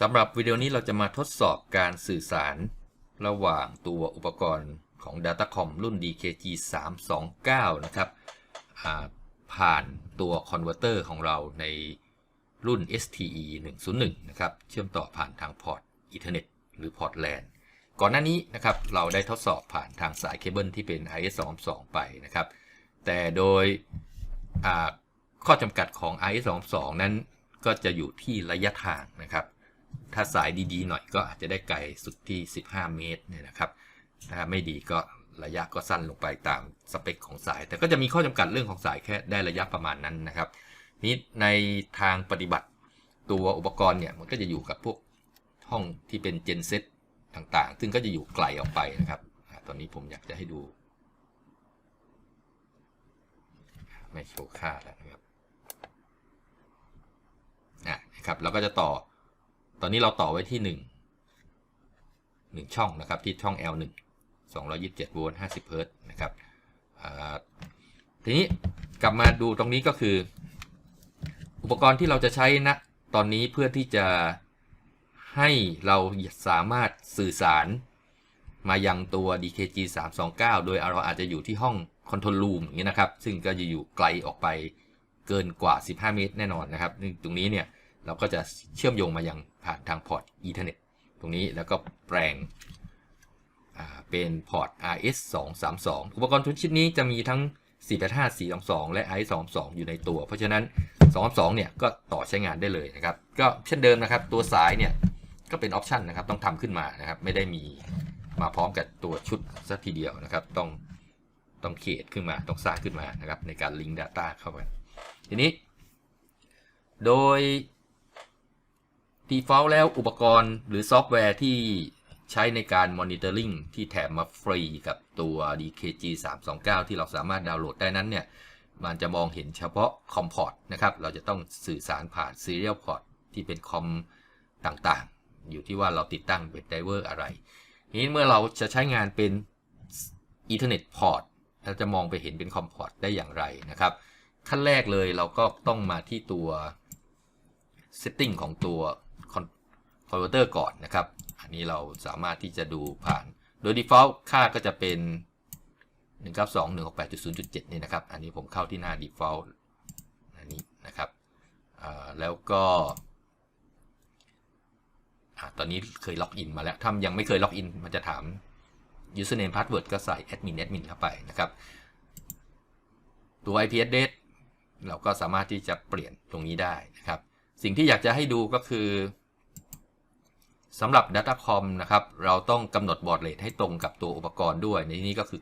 สำหรับวิดีโอนี้เราจะมาทดสอบการสื่อสาร ระหว่างตัวอุปกรณ์ของ Datacom รุ่น DKG 329นะครับผ่านตัวคอนเวอร์เตอร์ของเราในรุ่น STE 101นะครับ เชื่อมต่อผ่านทางพอร์ต Ethernet หรือพอร์ต LAN ก่อนหน้านี้นะครับเราได้ทดสอบผ่านทางสายเคเบิลที่เป็น IS22 ไปนะครับ แต่โดยข้อจำกัดของ IS22 นั้นก็จะอยู่ที่ระยะทางนะครับ ถ้าสายดีๆ หน่อยก็อาจจะได้ไกลสุดที่ 15 เมตรเนี่ยนะครับ ถ้าไม่ดีก็ระยะก็สั้นลงไปตามสเปคของสาย แต่ก็จะมีข้อจำกัดเรื่องของสายแค่ได้ระยะประมาณนั้นนะครับ นี้ในทางปฏิบัติตัวอุปกรณ์เนี่ยมันก็จะอยู่กับพวกห้องที่เป็นเจนเซตต่างๆ ซึ่งก็จะอยู่ไกลออกไปนะครับ ตอนนี้ผมอยากจะให้ดู ไม่โชว์ค่าแล้วนะครับอะนะครับ เราก็จะต่อ ตอนนี้เราต่อไว้ที่หนึ่งหนึ่งช่องนะครับที่ช่อง L1 227โวลต์50เฮิรตซ์นะครับทีนี้กลับมาดูตรงนี้ก็คือ อุปกรณ์ที่เราจะใช้นะตอนนี้เพื่อที่จะให้เราสามารถสื่อสารมายังตัว DKG 329 โดยเราอาจจะอยู่ที่ห้องคอนโทรลรูมอย่างนี้นะครับ ซึ่งก็จะอยู่ไกลออกไปเกินกว่า 15 เมตรแน่นอนนะครับตรงนี้เนี่ย เราก็จะเชื่อมโยงมายังผ่านทางพอร์ต Ethernet ตรงนี้แล้วก็แปลงเป็นพอร์ต RS 2 3 2อุปกรณ์ทุกชิ้นนี้จะมีทั้ง 485 422 และ i 2 2อยู่ในตัว เพราะฉะนั้น2 2 เนี่ยก็ต่อใช้งานได้เลยนะครับ ก็เช่นเดิมนะครับ ตัวสายเนี่ยก็เป็นออปชันนะครับ ต้องทำขึ้นมานะครับ ไม่ได้มีมาพร้อมกับตัวชุดสักทีเดียวนะครับ ต้องต้องเขียนขึ้นมา ต้องสร้างขึ้นมานะครับ ในการลิงก์ Data เข้าไป ทีนี้ โดย default แล้วอุปกรณ์หรือซอฟต์แวร์ที่ใช้ในการ monitoring ที่แถมมาฟรีกับตัว DKG 329 ที่เราสามารถดาวน์โหลดได้นั้นเนี่ย มันจะมองเห็นเฉพาะคอมพอร์ตนะครับ เราจะต้องสื่อสารผ่าน serial port ที่เป็นคอมต่างๆ อยู่ที่ว่าเราติดตั้งเป็นไดเวอร์อะไร ทีนี้เมื่อเราจะใช้งานเป็น Ethernet port เราจะมองไปเห็นเป็นคอมพอร์ตได้อย่างไรนะครับ ขั้นแรกเลยเราก็ต้องมาที่ตัว setting ของตัว converter ก่อนนะครับ อันนี้เราสามารถที่จะดูผ่าน โดย default ค่าก็จะเป็น 192.168.0.7 นี่นะครับ อันนี้ผมเข้าที่หน้า default อันนี้นะครับ แล้วก็ตอนนี้เคยล็อกอินมาแล้ว ถ้ายังไม่เคยล็อกอิน มันจะถาม username password ก็ใส่ admin admin เข้าไปนะครับ ตัว IP address เราก็สามารถที่จะเปลี่ยนตรงนี้ได้นะครับ สิ่งที่อยากจะให้ดูก็คือ สำหรับ Datacom นะครับ เราต้องกำหนดบอร์ดเรทให้ตรงกับตัวอุปกรณ์ด้วย ในนี้ก็คือ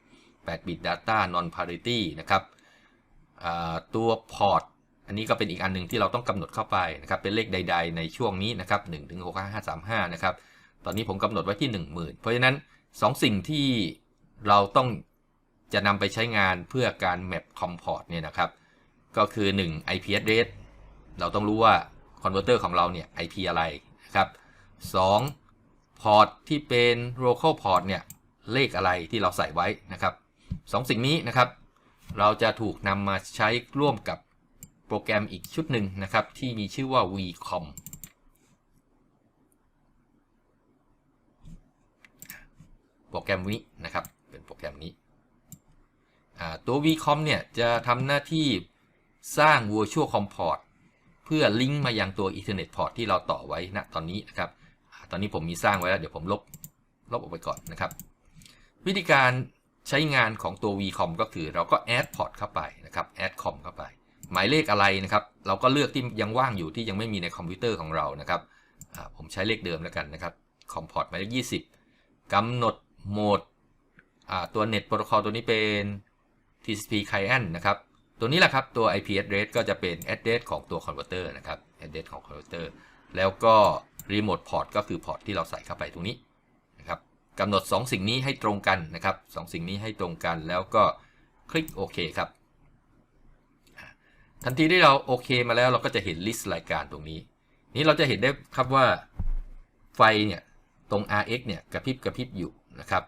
9,006 8 bit data non parity นะครับตัวพอร์ตอันนี้ก็เป็นอีกอันหนึ่งที่เราต้องกำหนดเข้าไปนะครับ เป็นเลขใด ๆ ในช่วงนี้นะครับ1ถึง65535 นะครับ ตอนนี้ผมกำหนดไว้ที่ 10,000 เพราะฉะนั้น 2สิ่งที่เราต้องจะนำไปใช้งานเพื่อการ map com port เนี่ยนะครับ ก็คือ 1 IP address เราต้องรู้ว่าคอนเวอร์เตอร์ของเราเนี่ย IP อะไรนะครับ 2. พอร์ตที่เป็น local port เนี่ย เลขอะไรที่เราใส่ไว้นะครับสองสิ่งนี้นะครับ เราจะถูกนำมาใช้ร่วมกับโปรแกรมอีกชุดหนึ่งนะครับ ที่มีชื่อว่า vcom โปรแกรมนี้นะครับ เป็นโปรแกรมนี้ตัว vcom เนี่ยจะทำหน้าที่สร้าง virtual com port เพื่อลิงก์มายังตัว Ethernet port ที่เราต่อไว้ณตอนนี้นะครับ ตอนนี้ผมมีสร้างไว้แล้วเดี๋ยวผมลบลบออกไปก่อนนะครับ วิธีการใช้งานของตัว vcom ก็คือเราก็ add port เข้าไปนะครับ add com เข้าไป หมายเลขอะไรนะครับ เราก็เลือกที่ยังว่างอยู่ที่ยังไม่มีในคอมพิวเตอร์ของเรานะครับผมใช้เลขเดิมแล้วกันนะครับ com port หมายเลข20กำหนดโหมดตัว net protocol ตัวนี้เป็น TCP client นะครับ ตัวนี้แหละครับ ตัว IP address ก็จะเป็น address ของตัว converter นะครับ address ของ converter แล้วก็ remote port ก็คือ port ที่เราใส่เข้าไปตรงนี้นะครับกำหนด 2 สิ่งนี้ให้ตรงกันนะครับ2สิ่งนี้ให้ตรงกันแล้วก็คลิกโอเคครับ ทันทีที่เราโอเคมาแล้วเราก็จะเห็น list รายการตรงนี้ นี้เราจะเห็นได้ครับว่าไฟเนี่ยตรง RX เนี่ยกระพริบกระพริบอยู่นะครับ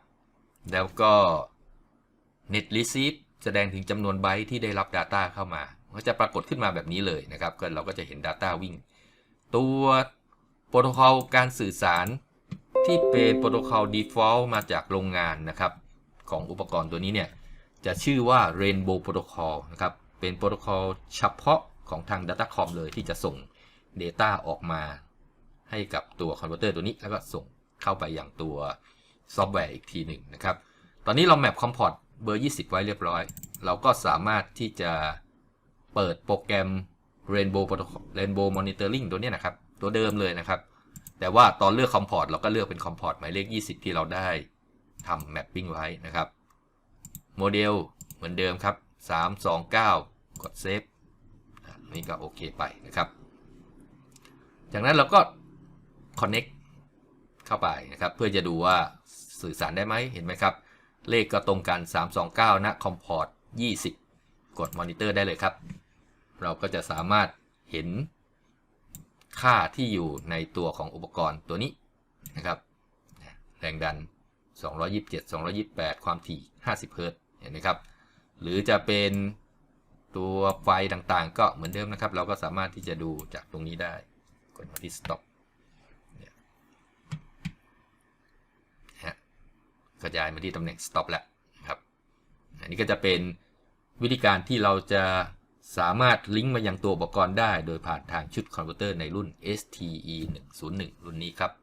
แล้วก็ net receive แสดงถึงจำนวนไบต์ที่ได้รับ Data เข้ามา ก็จะปรากฏขึ้นมาแบบนี้เลยนะครับก็เราก็จะเห็น Data วิ่ง ตัว โปรโตคอลการสื่อสารที่เป็นโปรโตคอล default มาจากโรงงานนะครับ ของอุปกรณ์ตัวนี้เนี่ย จะชื่อว่า Rainbow Protocol นะครับ เป็นโปรโตคอลเฉพาะของทาง Datacom เลยที่จะส่ง Data ออกมา ให้กับตัวคอนเวอร์เตอร์ตัวนี้ แล้วก็ส่งเข้าไปอยังตัวซอฟต์แวร์อีกทีหนึ่งนะครับ ตอนนี้เราแมปคอมพอร์ตเบอร์ 20 ไว้เรียบร้อย เราก็สามารถที่จะเปิดโปรแกรม Rainbow Protocol Rainbow Monitoring ตัวนี้นะครับ ตัวเดิมเลยนะครับ แต่ว่าตอนเลือกคอมพอร์ตเราก็เลือกเป็นคอมพอร์ตหมายเลข 20 ที่เราได้ทำแมปปิ้งไว้นะครับ โมเดลเหมือนเดิมครับ 329 กดเซฟนี่ก็โอเคไปนะครับ จากนั้นเราก็ Connect เข้าไปนะครับ เพื่อจะดูว่าสื่อสารได้ไหมเห็นไหมครับ เลขก็ตรงกัน 329ณคอมพอร์ต20 กดมอนิเตอร์ได้เลยครับ เราก็จะสามารถเห็น ค่าที่อยู่ในตัวของอุปกรณ์ตัวนี้นะครับ แรงดัน 227 228 ความถี่ 50 เฮิรตซ์เห็นไหมครับ หรือจะเป็นตัวไฟต่างๆ ก็เหมือนเดิมนะครับ เราก็สามารถที่จะดูจากตรงนี้ได้ กดมาที่ stop กระจายมาที่ตำแหน่ง stop แล้วนะครับ อันนี้ก็จะเป็นวิธีการที่เราจะ สามารถลิงก์มายังตัวอุปกรณ์ได้ โดยผ่านทางชุดคอมพิวเตอร์ในรุ่น STE 101รุ่นนี้ครับ